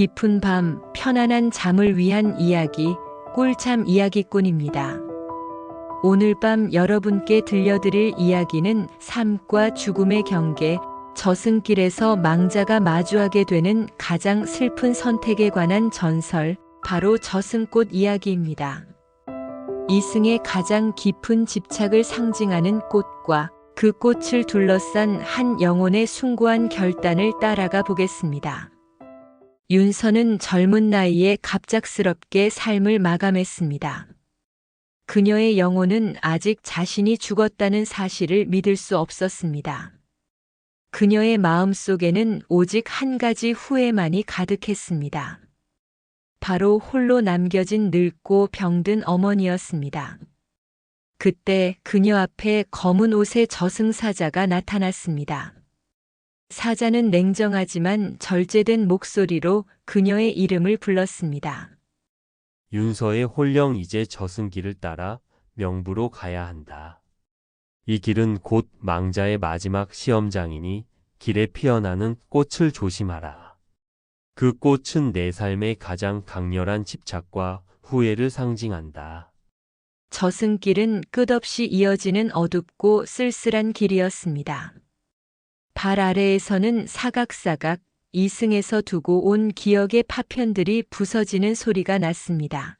깊은 밤 편안한 잠을 위한 이야기 꿀잠 이야기꾼입니다. 오늘 밤 여러분께 들려드릴 이야기는 삶과 죽음의 경계 저승길에서 망자가 마주하게 되는 가장 슬픈 선택에 관한 전설 바로 저승꽃 이야기입니다. 이승의 가장 깊은 집착을 상징하는 꽃과 그 꽃을 둘러싼 한 영혼의 숭고한 결단을 따라가 보겠습니다. 윤서는 젊은 나이에 갑작스럽게 삶을 마감했습니다. 그녀의 영혼은 아직 자신이 죽었다는 사실을 믿을 수 없었습니다. 그녀의 마음 속에는 오직 한 가지 후회만이 가득했습니다. 바로 홀로 남겨진 늙고 병든 어머니였습니다. 그때 그녀 앞에 검은 옷의 저승사자가 나타났습니다. 사자는 냉정하지만 절제된 목소리로 그녀의 이름을 불렀습니다. 윤서의 홀령 이제 저승 길을 따라 명부로 가야 한다. 이 길은 곧 망자의 마지막 시험장이니 길에 피어나는 꽃을 조심하라. 그 꽃은 내 삶의 가장 강렬한 집착과 후회를 상징한다. 저승길은 끝없이 이어지는 어둡고 쓸쓸한 길이었습니다. 발 아래에서는 사각사각 이승에서 두고 온 기억의 파편들이 부서지는 소리가 났습니다.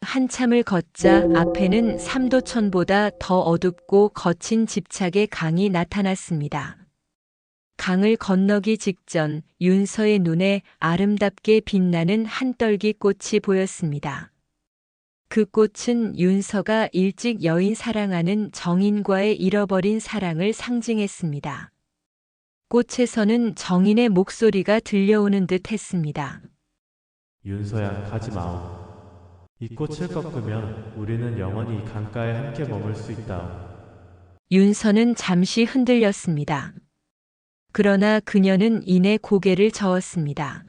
한참을 걷자 앞에는 삼도천보다 더 어둡고 거친 집착의 강이 나타났습니다. 강을 건너기 직전 윤서의 눈에 아름답게 빛나는 한떨기 꽃이 보였습니다. 그 꽃은 윤서가 일찍 여인 사랑하는 정인과의 잃어버린 사랑을 상징했습니다. 꽃에서는 정인의 목소리가 들려오는 듯 했습니다. 윤서야 가지 마오. 이 꽃을 꺾으면 우리는 영원히 강가에 함께 머물 수 있다. 윤서는 잠시 흔들렸습니다. 그러나 그녀는 이내 고개를 저었습니다.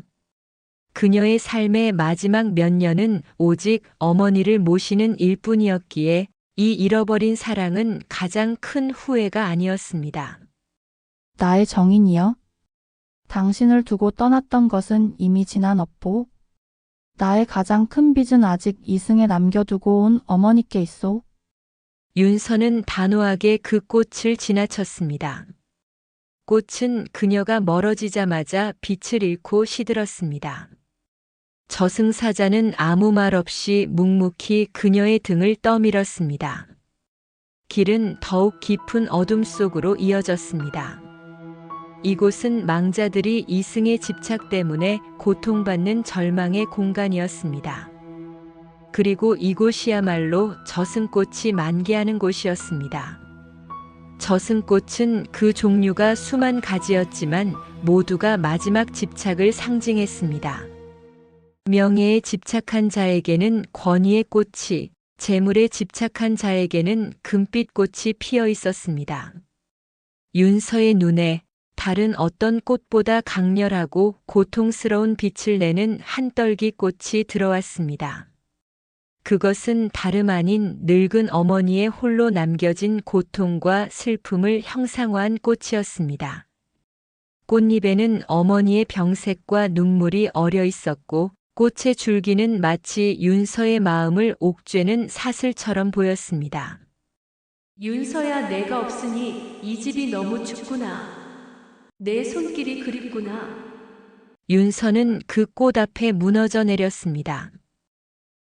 그녀의 삶의 마지막 몇 년은 오직 어머니를 모시는 일뿐이었기에 이 잃어버린 사랑은 가장 큰 후회가 아니었습니다. 나의 정인이여. 당신을 두고 떠났던 것은 이미 지난 업보. 나의 가장 큰 빚은 아직 이승에 남겨두고 온 어머니께 있소. 윤서는 단호하게 그 꽃을 지나쳤습니다. 꽃은 그녀가 멀어지자마자 빛을 잃고 시들었습니다. 저승사자는 아무 말 없이 묵묵히 그녀의 등을 떠밀었습니다. 길은 더욱 깊은 어둠 속으로 이어졌습니다. 이곳은 망자들이 이승의 집착 때문에 고통받는 절망의 공간이었습니다. 그리고 이곳이야말로 저승꽃이 만개하는 곳이었습니다. 저승꽃은 그 종류가 수만 가지였지만 모두가 마지막 집착을 상징했습니다. 명예에 집착한 자에게는 권위의 꽃이, 재물에 집착한 자에게는 금빛 꽃이 피어 있었습니다. 윤서의 눈에 다른 어떤 꽃보다 강렬하고 고통스러운 빛을 내는 한떨기 꽃이 들어왔습니다. 그것은 다름 아닌 늙은 어머니의 홀로 남겨진 고통과 슬픔을 형상화한 꽃이었습니다. 꽃잎에는 어머니의 병색과 눈물이 어려 있었고 꽃의 줄기는 마치 윤서의 마음을 옥죄는 사슬처럼 보였습니다. 윤서야 내가 없으니 이 집이 너무 춥구나. 내 손길이 그립구나. 윤서는 그 꽃 앞에 무너져 내렸습니다.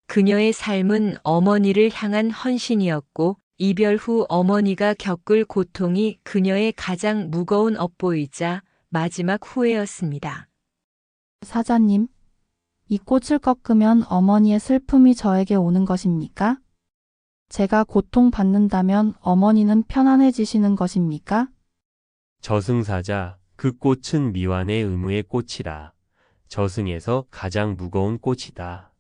그녀의 삶은 어머니를 향한 헌신이었고 이별 후 어머니가 겪을 고통이 그녀의 가장 무거운 업보이자 마지막 후회였습니다. 사자님, 이 꽃을 꺾으면 어머니의 슬픔이 저에게 오는 것입니까? 제가 고통받는다면 어머니는 편안해지시는 것입니까? 저승사자, 그 꽃은 미완의 의무의 꽃이라. 저승에서 가장 무거운 꽃이다.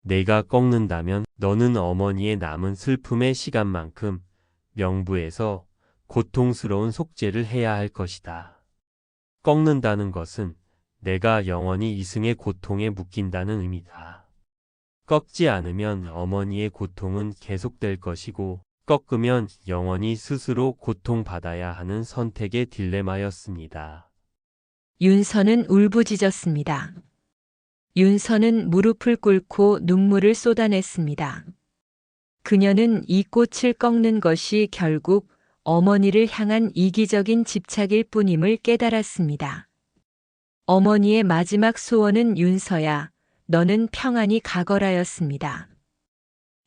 내가 꺾는다면 너는 어머니의 남은 슬픔의 시간만큼 명부에서 고통스러운 속죄를 해야 할 것이다. 꺾는다는 것은 내가 영원히 이승의 고통에 묶인다는 의미다. 꺾지 않으면 어머니의 고통은 계속될 것이고 꺾으면 영원히 스스로 고통받아야 하는 선택의 딜레마였습니다. 윤서는 울부짖었습니다. 윤서는 무릎을 꿇고 눈물을 쏟아냈습니다. 그녀는 이 꽃을 꺾는 것이 결국 어머니를 향한 이기적인 집착일 뿐임을 깨달았습니다. 어머니의 마지막 소원은 윤서야, 너는 평안히 가거라였습니다.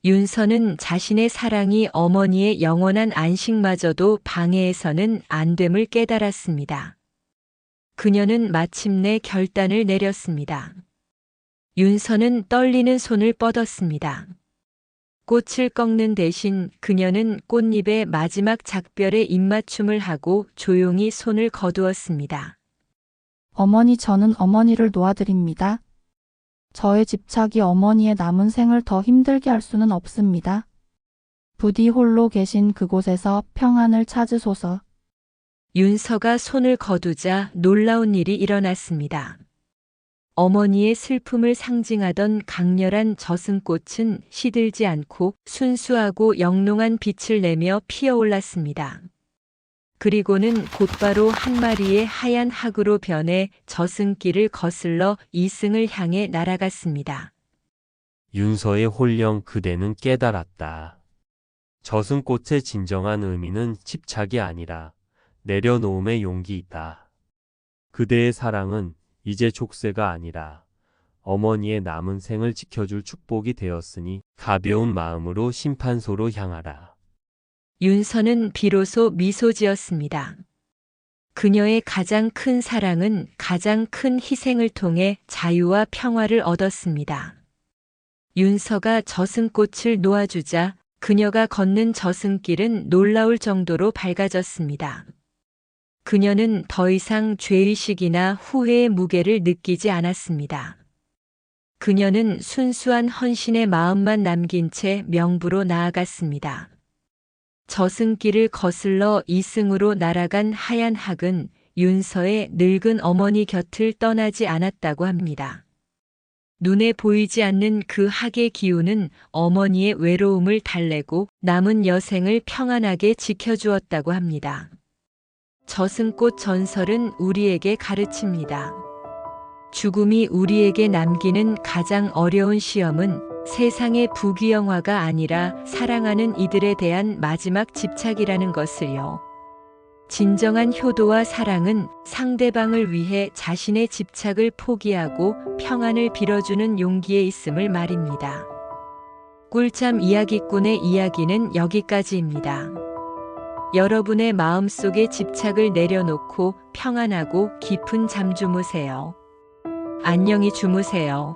윤서는 자신의 사랑이 어머니의 영원한 안식마저도 방해해서는 안 됨을 깨달았습니다. 그녀는 마침내 결단을 내렸습니다. 윤서는 떨리는 손을 뻗었습니다. 꽃을 꺾는 대신 그녀는 꽃잎의 마지막 작별에 입맞춤을 하고 조용히 손을 거두었습니다. 어머니 저는 어머니를 놓아드립니다. 저의 집착이 어머니의 남은 생을 더 힘들게 할 수는 없습니다. 부디 홀로 계신 그곳에서 평안을 찾으소서. 윤서가 손을 거두자 놀라운 일이 일어났습니다. 어머니의 슬픔을 상징하던 강렬한 저승꽃은 시들지 않고 순수하고 영롱한 빛을 내며 피어올랐습니다. 그리고는 곧바로 한 마리의 하얀 학으로 변해 저승길을 거슬러 이승을 향해 날아갔습니다. 윤서의 홀령 그대는 깨달았다. 저승꽃의 진정한 의미는 집착이 아니라 내려놓음의 용기이다. 그대의 사랑은 이제 족쇄가 아니라 어머니의 남은 생을 지켜줄 축복이 되었으니 가벼운 마음으로 심판소로 향하라. 윤서는 비로소 미소 지었습니다. 그녀의 가장 큰 사랑은 가장 큰 희생을 통해 자유와 평화를 얻었습니다. 윤서가 저승꽃을 놓아주자 그녀가 걷는 저승길은 놀라울 정도로 밝아졌습니다. 그녀는 더 이상 죄의식이나 후회의 무게를 느끼지 않았습니다. 그녀는 순수한 헌신의 마음만 남긴 채 명부로 나아갔습니다. 저승길을 거슬러 이승으로 날아간 하얀 학은 윤서의 늙은 어머니 곁을 떠나지 않았다고 합니다. 눈에 보이지 않는 그 학의 기운은 어머니의 외로움을 달래고 남은 여생을 평안하게 지켜주었다고 합니다. 저승꽃 전설은 우리에게 가르칩니다. 죽음이 우리에게 남기는 가장 어려운 시험은 세상의 부귀영화가 아니라 사랑하는 이들에 대한 마지막 집착이라는 것을요. 진정한 효도와 사랑은 상대방을 위해 자신의 집착을 포기하고 평안을 빌어주는 용기에 있음을 말입니다. 꿀잠 이야기꾼의 이야기는 여기까지입니다. 여러분의 마음 속에 집착을 내려놓고 평안하고 깊은 잠 주무세요. 안녕히 주무세요.